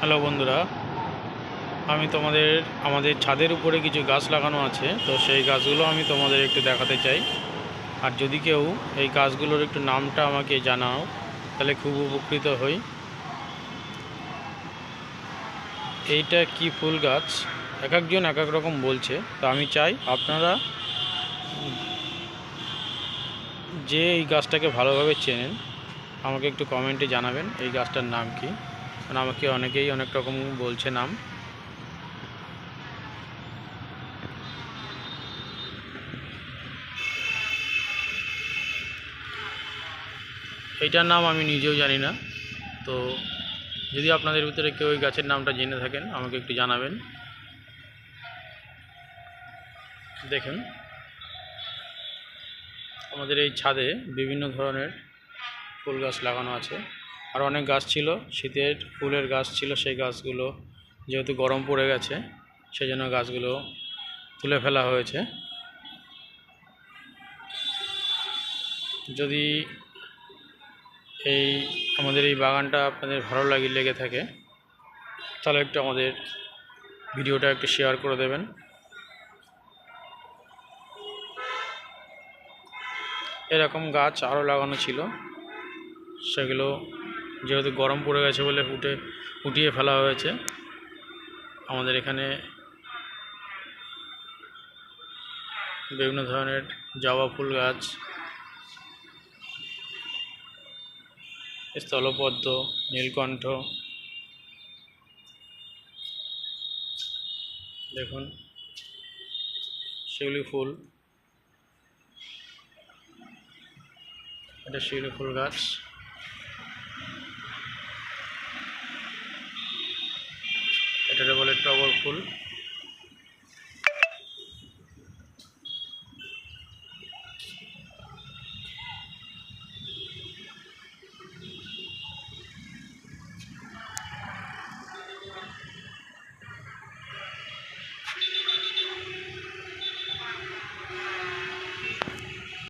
Hello বন্ধুরা, আমি তোমাদের, আমাদের ছাদের উপরে কিছু গাছ লাগানো আছে, তো সেই গাছগুলো আমি তোমাদের একটু দেখাতে চাই। আর যদি কেউ এই গাছগুলোর একটু নামটা আমাকে জানাও, তাহলে খুব উপকৃত হই। এইটা কি ফুল গাছ? এক একজন এক এক রকম বলছে, তো আমি চাই আপনারা যে এই গাছটাকে ভালোভাবে চেনেন, আমাকে একটু কমেন্টে জানাবেন, এই গাছটার নাম কি। কারণ আমাকে অনেকেই অনেক রকম বলছে নাম। এইটার নাম আমি নিজেও জানি না। তো যদি আপনাদের ভিতরে কেউ ওই গাছের নামটা জেনে থাকেন, আমাকে একটু জানাবেন। দেখুন। আমাদের এই ছাদে বিভিন্ন ধরনের ফুল গাছ লাগানো আছে। আর অনেক গাছ ছিল, শীতের ফুলের গাছ ছিল সেই গাছগুলো যেহেতু গরম পড়ে গেছে সেই জন্য গাছগুলো তুলে ফেলা হয়েছে। যদি এই আমাদের এই বাগানটা আপনাদের ভালো লাগে, লেগে থাকে, তাহলে একটু আমাদের ভিডিওটা একটু শেয়ার করে দেবেন। এরকম গাছ আরও লাগানো ছিল, সেগুলো যেহেতু গরম পড়ে গেছে বলে উঠে, উঠিয়ে ফেলা হয়েছে। আমাদের এখানে বিভিন্ন ধরনের জবা ফুল গাছ, স্থলপদ্ম, নীলকণ্ঠ। দেখুন, শিউলি ফুল। এটা শিউলি ফুল গাছ। Power full